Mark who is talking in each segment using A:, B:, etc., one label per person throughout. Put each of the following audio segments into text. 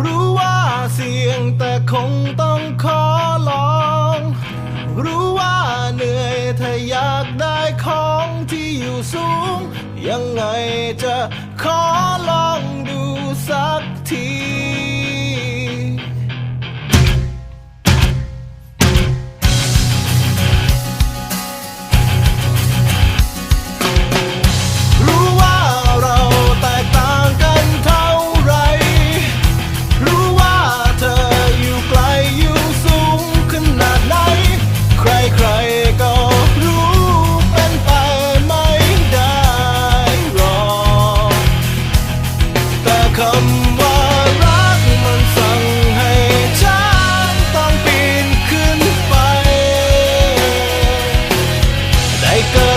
A: รู้ว่าเสี่ยงแต่คงต้องขอลอง รู้ว่าเหนื่อยถ้าอยากได้ของที่อยู่สูง ยังไงจะขอลองดูสักที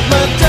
A: また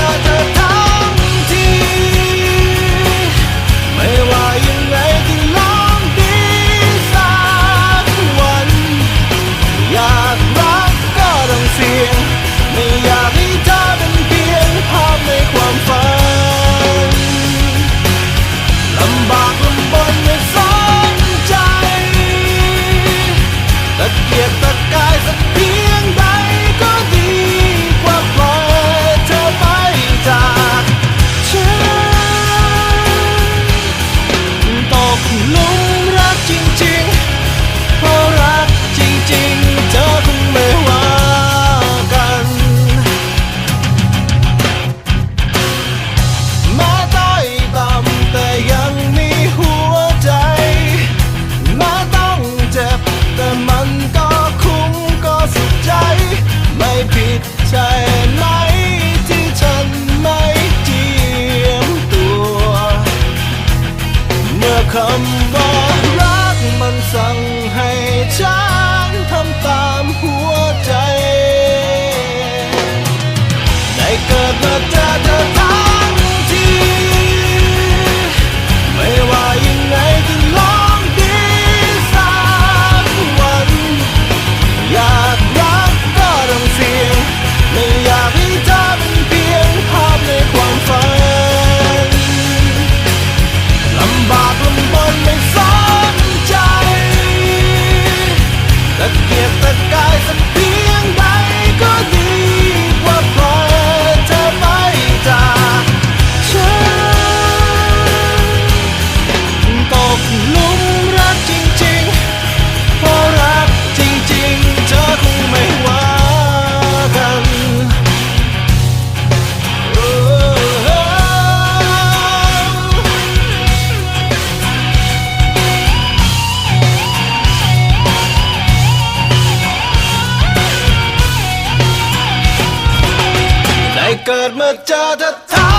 A: कर्म ज़्यादा था।